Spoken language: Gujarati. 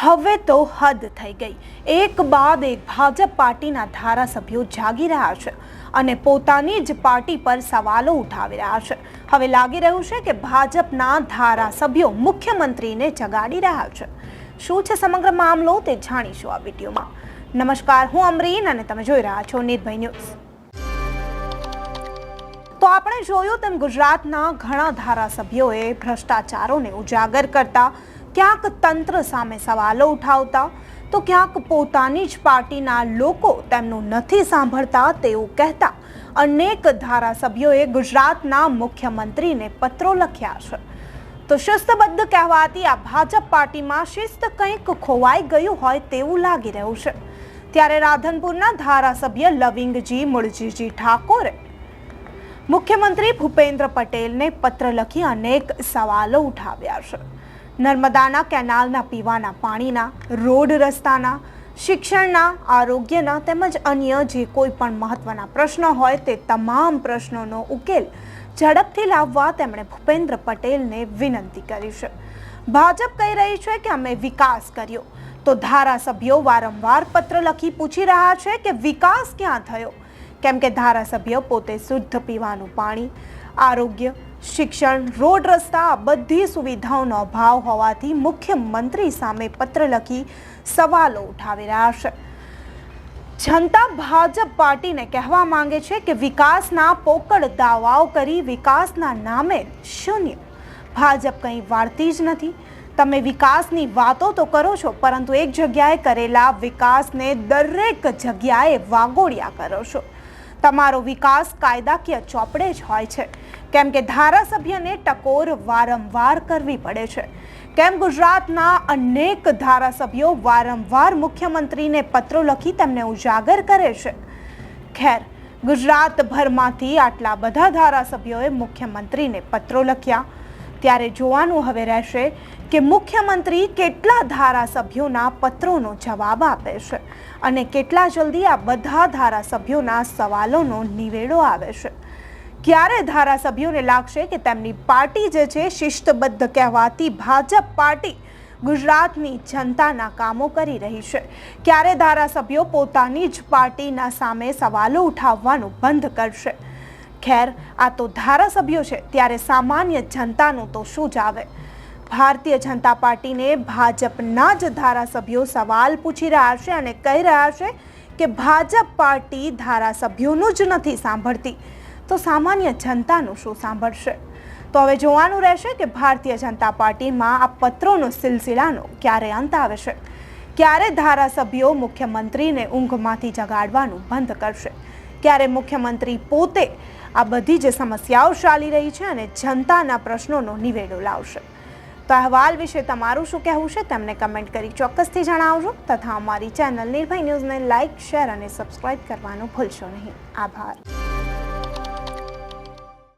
હવે તો હદ થઈ ગઈ. એક બાદ એક ભાજપ પાર્ટીના ધારાસભ્યો જાગી રહ્યા છે અને પોતાની જ પાર્ટી પર સવાલો ઉઠાવી રહ્યા છે. હવે લાગી રહ્યું છે કે ભાજપના ધારાસભ્યો મુખ્યમંત્રીને જગાડી રહ્યા છે. શું છે સમગ્ર મામલો તે જાણીશું આ વિડીયોમાં. નમસ્કાર, હું અમરીન અને તમે જોઈ રહ્યા છો નિર્ભય ન્યૂઝ. તો આપણે જોયું તેમ ગુજરાતના ઘણા ધારાસભ્યોએ ભ્રષ્ટાચારોને ઉજાગર કરતા ક્યાંક તંત્ર સામે સવાલો ઉઠાવતા, તો ક્યાંક પોતાની જ પાર્ટીના લોકો તેમનું નથી સાંભળતા તેવું કહેતા. અનેક ધારાસભ્યોએ ગુજરાતના મુખ્યમંત્રીને પત્રો લખ્યા છે. તો શિસ્તબદ્ધ કહેવાતી આ ભાજપ પાર્ટીમાં શિસ્ત કંઈક ખોવાઈ ગયું હોય તેવું લાગી રહ્યું છે. ત્યારે રાધનપુરના ધારાસભ્ય લવિંગજી મુળજીજી ઠાકોરે મુખ્યમંત્રી ભૂપેન્દ્ર પટેલને પત્ર લખી અનેક સવાલો ઉઠાવ્યા છે. નર્મદાના કેનાલના પીવાના પાણીના, રોડ રસ્તાના, શિક્ષણના, આરોગ્યના તેમજ અન્ય જે કોઈ પણ મહત્વના પ્રશ્નો હોય તે તમામ પ્રશ્નોનો ઉકેલ ઝડપથી લાવવા તેમણે ભૂપેન્દ્ર પટેલને વિનંતી કરી છે. ભાજપ કહી રહી છે કે અમે વિકાસ કર્યો. તો ધારાસભ્યો વારંવાર પત્ર લખી પૂછી રહ્યા છે કે વિકાસ ક્યાં થયો? કેમ કે ધારાસભ્ય પોતે શુદ્ધ પીવાનું પાણી આરોગ્ય, શિક્ષણ, રોડ રસ્તા બધી સુવિધાઓનો અભાવ હોવાથી મુખ્યમંત્રી સામે પત્ર લખી સવાલો ઉઠાવી રહ્યા છે. જનતા ભાજપ પાર્ટીને કહેવા માંગે છે કે વિકાસના પોકળ દાવાઓ કરી વિકાસના નામે શૂન્ય. ભાજપ કંઈ વાળતી જ નથી. તમે વિકાસની વાતો તો કરો છો, પરંતુ એક જગ્યાએ કરેલા વિકાસને દરેક જગ્યાએ વાગોળ્યા કરો છો. તમારો વિકાસ કાયદાકીય ચોપડે જ હોય છે. કેમ કે ધારાસભ્યને ટકોર વારંવાર કરવી પડે છે. કેમ ગુજરાતના અનેક ધારાસભ્યો વારંવાર મુખ્યમંત્રીને પત્રો લખી તેમને ઉજાગર કરે છે. ખેર, ગુજરાતભરમાંથી આટલા બધા ધારાસભ્યોએ મુખ્યમંત્રીને પત્રો લખ્યા. ત્યારે જોવાનું હવે રહેશે કે મુખ્યમંત્રી કેટલા ધારાસભ્યોના પત્રોનો જવાબ આપે છે અને કેટલા જલ્દી આ બધા ધારાસભ્યોના સવાલોનો નિવેડો આવે છે. ક્યારે ધારાસભ્યોને લાગશે કે તેમની પાર્ટી જે છે શિસ્તબદ્ધ કહેવાતી ભાજપ પાર્ટી ગુજરાતની જનતાના કામો કરી રહી છે? ક્યારે ધારાસભ્યો પોતાની જ પાર્ટીના સામે સવાલો ઉઠાવવાનું બંધ કરશે? ખેર આ તો ધારાસભ્યો છે, ત્યારે સામાન્ય જનતાનું તો શું જ આવે? ભારતીય જનતા પાર્ટીને ભાજપના જ ધારાસભ્યો સવાલ પૂછી રહ્યા છે અને કહી રહ્યા છે કે ભાજપ પાર્ટી ધારાસભ્યોનું જ નથી સાંભળતી. તો સામાન્ય જનતાનું શું સાંભળશે? તો હવે જોવાનું રહેશે કે ભારતીય જનતા પાર્ટીમાં આ પત્રોનો સિલસિલાનો ક્યારે અંત આવે છે? ક્યારે ધારાસભ્યો મુખ્યમંત્રીને ઊંઘમાંથી જગાડવાનું બંધ કરશે? ક્યારે મુખ્યમંત્રી પોતે આ બધી જે સમસ્યાઓ ચાલી રહી છે અને જનતાના પ્રશ્નોનો નિવેડો લાવશે. તો અહેવાલ વિશે તમારું શું કહેવું છે તેમને કમેન્ટ કરી ચોક્કસથી જણાવજો તથા અમારી ચેનલ નિર્ભય ન્યૂઝને લાઇક, શેર અને સબસ્ક્રાઇબ કરવાનું ભૂલશો નહીં. આભાર.